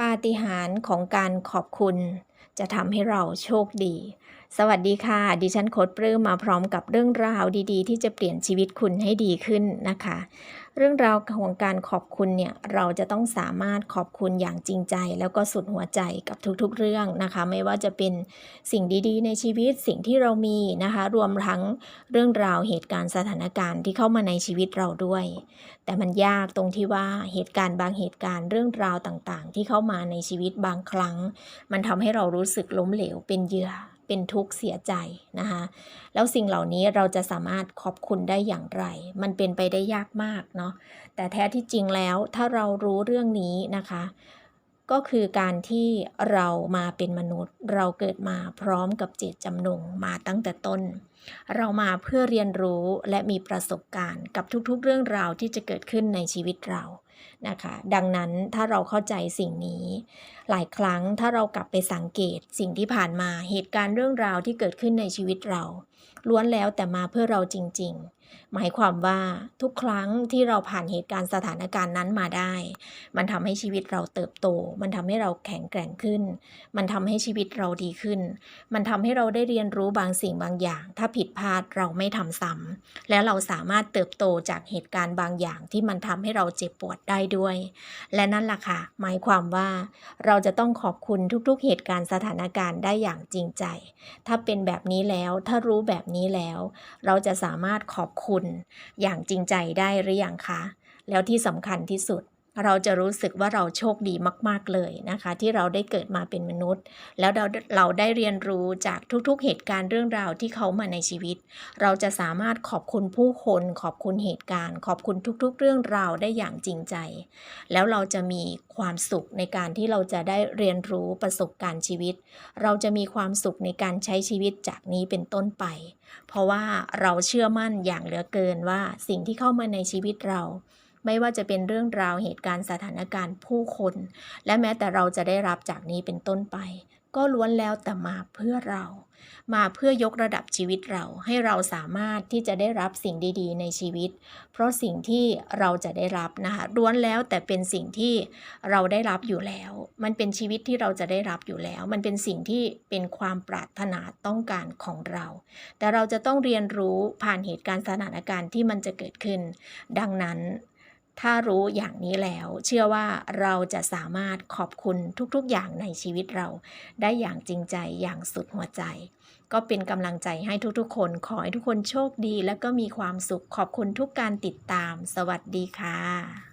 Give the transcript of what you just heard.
ปาฏิหาริย์ของการขอบคุณ จะทำให้เราโชคดี สวัสดีค่ะ ดิฉันโคดปลื้มมาพร้อมกับเรื่องราวดีๆ ที่จะเปลี่ยนชีวิตคุณให้ดีขึ้นนะคะ เรื่องราวของการขอบคุณเนี่ยเราจะต้องสามารถขอบคุณอย่างจริงใจ แล้วก็สุดหัวใจกับทุกๆเรื่องนะคะ ไม่ว่าจะเป็นสิ่งดีๆ ในชีวิตสิ่งที่เรามีนะคะ รวมทั้งเรื่องราวเหตุการณ์สถานการณ์ที่เข้ามาในชีวิตเราด้วย แต่มันยากตรงที่ว่าเหตุการณ์บางเหตุการณ์เรื่องราวต่างๆ ที่เข้ามาในชีวิตบางครั้ง มันทำให้เรารู้สึกล้มเหลว เป็นเหยื่อ เป็นทุกข์เสียใจนะคะ แล้วสิ่งเหล่านี้เราจะสามารถขอบคุณได้อย่างไร มันเป็นไปได้ยากมากเนาะ แต่แท้ที่จริงแล้วถ้าเรารู้เรื่องนี้นะคะ ก็คือการที่เรามาเป็นมนุษย์ เราเกิดมาพร้อมกับเจตจำนงมาตั้งแต่ต้น เรามาเพื่อเรียนรู้และมีประสบการณ์กับทุกๆ เรื่องราวที่จะเกิดขึ้นในชีวิตเรา นะคะ ดังนั้นถ้าเราเข้าใจสิ่งนี้ หลายครั้งถ้าเรากลับไปสังเกตสิ่งที่ผ่านมาเหตุการณ์เรื่องราวที่เกิดขึ้นในชีวิตเรา ล้วนแล้วแต่มาเพื่อเราจริง ๆ หมายความว่าทุกครั้งที่เราผ่านเหตุการณ์สถานการณ์นั้นมาได้ มันทำให้ชีวิตเราเติบโต มันทำให้เราแข็งแกร่งขึ้น มันทำให้ชีวิตเราดีขึ้น มันทำให้เราได้เรียนรู้บางสิ่งบางอย่าง ถ้าผิดพลาดเราไม่ทำซ้ำและเราสามารถเติบโตจากเหตุการณ์บางอย่างที่มันทำให้เราเจ็บปวดได้ด้วย และนั่นล่ะค่ะ หมายความว่าเราจะต้องขอบคุณทุกๆ เหตุการณ์สถานการณ์ได้อย่างจริงใจ ถ้าเป็นแบบนี้แล้วถ้ารู้แบบนี้แล้ว เราจะสามารถขอบคุณอย่างจริงใจได้หรืออยังคะ แล้วที่สำคัญที่สุด เราจะรู้สึกว่าเราโชคดีมาก ๆ เลยนะคะ ที่เราได้เกิดมาเป็นมนุษย์ แล้วเราเราได้เรียนรู้จากทุกๆเหตุการณ์เรื่องราวที่เขามาในชีวิต เราจะสามารถขอบคุณผู้คน ขอบคุณเหตุการณ์ ขอบคุณทุก ๆ เรื่องราวได้อย่างจริงใจ แล้วเราจะมีความสุขในการที่เราจะได้เรียนรู้ประสบการณ์ชีวิต เราจะมีความสุขในการใช้ชีวิตจากนี้เป็นต้นไป เพราะว่าเราเชื่อมั่นอย่างเหลือเกินว่าสิ่งที่เข้ามาในชีวิตเรา ไม่ว่าจะเป็นเรื่องราวเหตุการณ์สถานการณ์ผู้คน และแม้แต่เราจะได้รับจากนี้เป็นต้นไป ก็ล้วนแล้วแต่มาเพื่อเรา มาเพื่อยกระดับชีวิตเราให้เราสามารถที่จะได้รับสิ่งดี ๆ ในชีวิต เพราะสิ่งที่เราจะได้รับนะคะล้วนแล้วแต่เป็นสิ่งที่เราได้รับอยู่แล้ว มันเป็นชีวิตที่เราจะได้รับอยู่แล้ว มันเป็นสิ่งที่เป็นความปรารถนาต้องการของเรา แต่เราจะต้องเรียนรู้ผ่านเหตุการณ์สถานการณ์ที่มันจะเกิดขึ้น ดังนั้น ถ้ารู้อย่างนี้แล้ว เชื่อว่าเราจะสามารถขอบคุณทุกๆ อย่างในชีวิตเรา ได้อย่างจริงใจอย่างสุดหัวใจ ก็เป็นกำลังใจให้ทุกๆ คน ขอให้ทุกคนโชคดี และก็มีความสุขขอบคุณทุกการติดตาม สวัสดีค่ะ